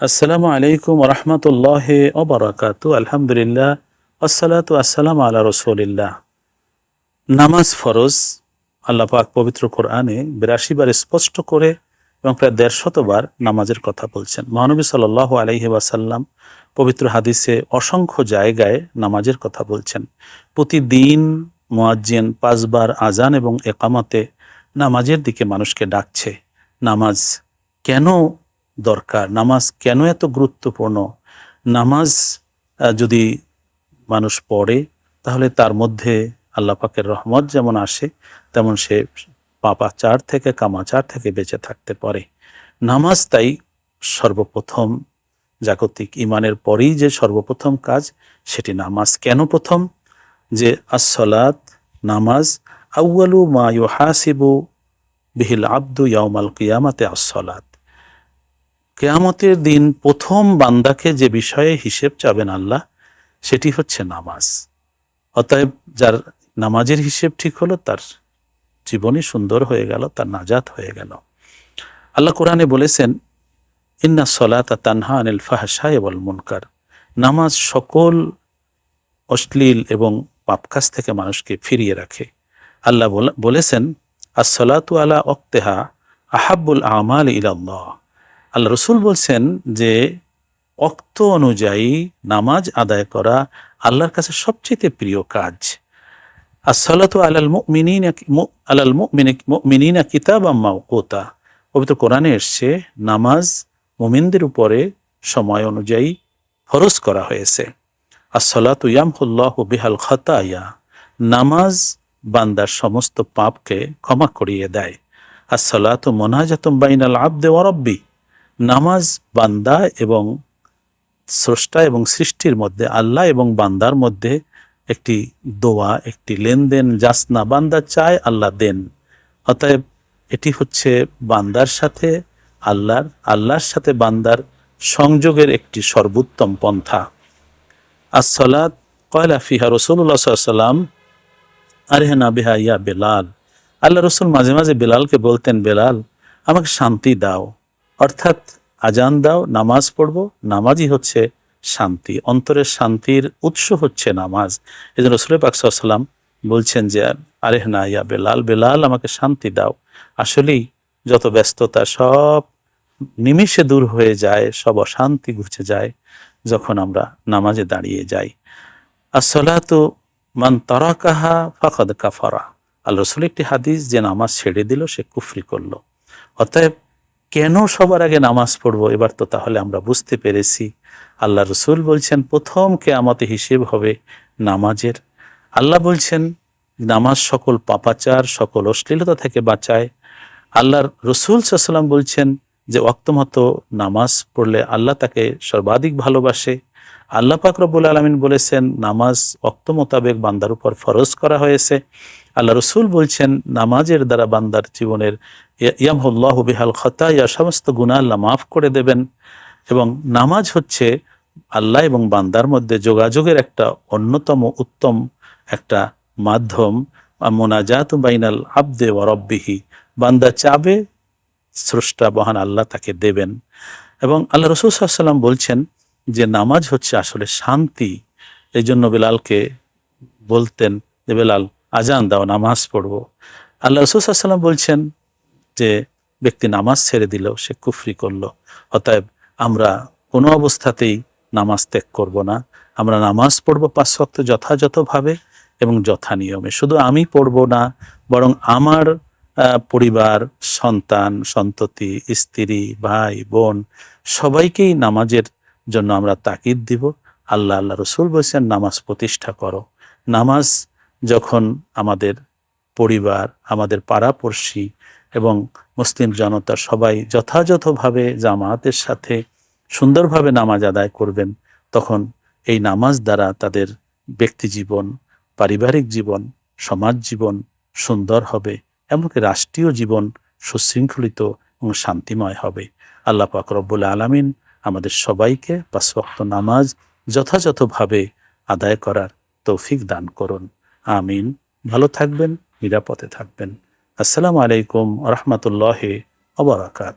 আসসালামু আলাইকুম রহমতুল্লাহ ওবরাকাত আলহামদুলিল্লাহ আসসালাতু আসসালাম আল্লাহ রসুলিল্লাহ। নামাজ ফরজ, আল্লাহ পাক পবিত্র কোরআনে বিরাশি বার স্পষ্ট করে এবং প্রায় দেড় শতবার নামাজের কথা বলছেন। মহানবী সাল আলহি ওয়াসাল্লাম পবিত্র হাদিসে অসংখ্য জায়গায় নামাজের কথা বলছেন। প্রতিদিন মোয়াজ্জিন পাঁচবার আজান এবং একামাতে নামাজের দিকে মানুষকে ডাকছে। নামাজ কেন দরকার। নামাজ কেন এত গুরুত্বপূর্ণ? নামাজ যদি মানুষ পড়ে, তাহলে তার মধ্যে আল্লাহ পাকের রহমত যেমন আসে, তেমন সে পাপাচার থেকে কামাচার থেকে বেঁচে থাকতে পারে। নামাজ তাই সর্বপ্রথম, জাগতিক ইমানের পরেই যে সর্বপ্রথম কাজ, সেটি নামাজ। কেন প্রথম? যে আসলাত নামাজ, আউয়ালু মা ইউহাসিবু বিহিল আব্দু ইয়াউমাল কিয়ামাতে আসলাত কেয়ামতের দিন প্রথম বান্দাকে যে বিষয়ে হিসেব চাবেন আল্লাহ, সেটি হচ্ছে নামাজ। অতএব যার নামাজের হিসেব ঠিক হলো, তার জীবনই সুন্দর হয়ে গেল, তার নাজাত হয়ে গেল। আল্লাহ কোরআনে বলেছেন, ইন্না সলাতা তানহা আনিল ফাহসা এবং মুনকার। নামাজ সকল অশ্লীল এবং পাপ কাজ থেকে মানুষকে ফিরিয়ে রাখে। আল্লাহ বলে- বলেছেন আসলাতু আলা অক্তেহা আহাব্বুল আমাল ইলাল্লাহ। আল্লাহ রসুল বলছেন যে, অক্ত অনুযায়ী নামাজ আদায় করা আল্লাহর কাছে সবচেয়ে প্রিয় কাজ। আসলাতু আলাল আলাল মুমিনিনা কিতাব মাওকুতা। পবিত্র কোরআনে এসছে, নামাজ মুমিনদের উপরে সময় অনুযায়ী ফরজ করা হয়েছে। আসলাতু ইয়ামহুল্লাহ বিহাল খাতায়া। নামাজ বান্দার সমস্ত পাপকে ক্ষমা করিয়ে দেয়। আসলাতু মোনাজাতুম বাইনাল আবদে ওয়ারব্বি নামাজ বান্দা এবং স্রষ্টা এবং সৃষ্টির মধ্যে, আল্লাহ এবং বান্দার মধ্যে একটি দোয়া, একটি লেনদেন যাসনা বান্দা চায়, আল্লাহ দেন। অতএব এটি হচ্ছে বান্দার সাথে আল্লাহর আল্লাহর সাথে বান্দার সংযোগের একটি সর্বোত্তম পন্থা। আসলাত কয়লা ফিহা রসুল্লাহ সাল্লাম আরে না বিহা ইয়া বেলাল। আল্লাহ রসুল মাঝে মাঝে বেলালকে বলতেন, বেলাল, আমাকে শান্তি দাও। অর্থাৎ আজান দাও, নামাজ পড়ব, নামাজই হচ্ছে শান্তি। অন্তরের শান্তির উৎস হচ্ছে নামাজ। এই জন্য রসুল পাকসাল্লাম বলছেন যে, আরে না, ইয়া বেলাল বেলাল, আমাকে শান্তি দাও। আসলেই যত ব্যস্ততা, সব নিমিষে দূর হয়ে যায়, সব অশান্তি ঘুচে যায় যখন আমরা নামাজে দাঁড়িয়ে যাই। আসলাতু মান তারাকাহা ফাকাদ কাফারা। আল্লাহ রসুল একটি হাদিস, যে নামাজ ছেড়ে দিল, সে কুফরি করল। অতএব কেন সবার আগে নামাজ পড়ব? এবার তো তাহলে আমরা বুঝতে পেরেছি। আল্লাহ রসুল বলছেন, প্রথম কেয়ামতে হিসেব হবে নামাজের। আল্লাহ বলছেন, নামাজ সকল পাপাচার, সকল অশ্লীলতা থেকে বাঁচায়। আল্লাহর রসুল সাল্লাম বলছেন যে অক্তমত নামাজ পড়লে আল্লাহ তাকে সর্বাধিক ভালোবাসে। আল্লাহ পাক রব্বুল আলমিন বলেছেন, নামাজ অক্ত মোতাবেক বান্দার উপর ফরজ করা হয়েছে। আল্লাহ রসুল বলছেন, নামাজের দ্বারা বান্দার জীবনের ইয়ামহুল্লাহ বিহাল খতা ইয়া সমস্ত গুণা আল্লাহ মাফ করে দেবেন। এবং নামাজ হচ্ছে আল্লাহ এবং বান্দার মধ্যে যোগাযোগের একটা অন্যতম উত্তম একটা মাধ্যম। মোনাজাত বাইনাল আব্দে রব্বিহি। বান্দা চাবে, স্রষ্টা মহান আল্লাহ তাকে দেবেন। এবং আল্লাহ রসুল সাল্লাম বলছেন যে নামাজ হচ্ছে আসলে শান্তি। এই জন্য বেলালকে বলতেন যে, বেলাল, আজান দাও, নামাজ পড়ব। আল্লাহ রসুল সাল্লাম বলছেন যে, ব্যক্তি নামাজ ছেড়ে দিল সে কুফরি করল। অতএব আমরা কোনো অবস্থাতেই নামাজ ত্যাগ করব না। আমরা নামাজ পড়ব পাঁচ যথাযথভাবে এবং যথা নিয়মে। শুধু আমি পড়ব না, বরং আমার পরিবার, সন্তান, সন্ততি, স্ত্রী, ভাই, বোন সবাইকেই নামাজের জন্য আমরা তাকিদ দিব। আল্লাহ আল্লাহ রসুল বলছেন, নামাজ প্রতিষ্ঠা করো। নামাজ যখন আমাদের পরিবার, আমাদের পাড়াপড়শি এবং মুসলিম জনতা সবাই যথাযথভাবে জামায়াতের সাথে সুন্দরভাবে নামাজ আদায় করবেন, তখন এই নামাজ দ্বারা তাদের ব্যক্তি জীবন, পারিবারিক জীবন, সমাজ জীবন সুন্দর হবে। এমনকি রাষ্ট্রীয় জীবন সুশৃঙ্খলিত এবং শান্তিময় হবে। আল্লাহ পাক আলমিন আমাদের সবাইকে পাঁচ ওয়াক্ত নামাজ যথাযথভাবে আদায় করার তৌফিক দান করুন। আমিন। ভালো থাকবেন, নিরাপদে থাকবেন। আসসালামু আলাইকুম রহমতুল্লাহ অবরাকাত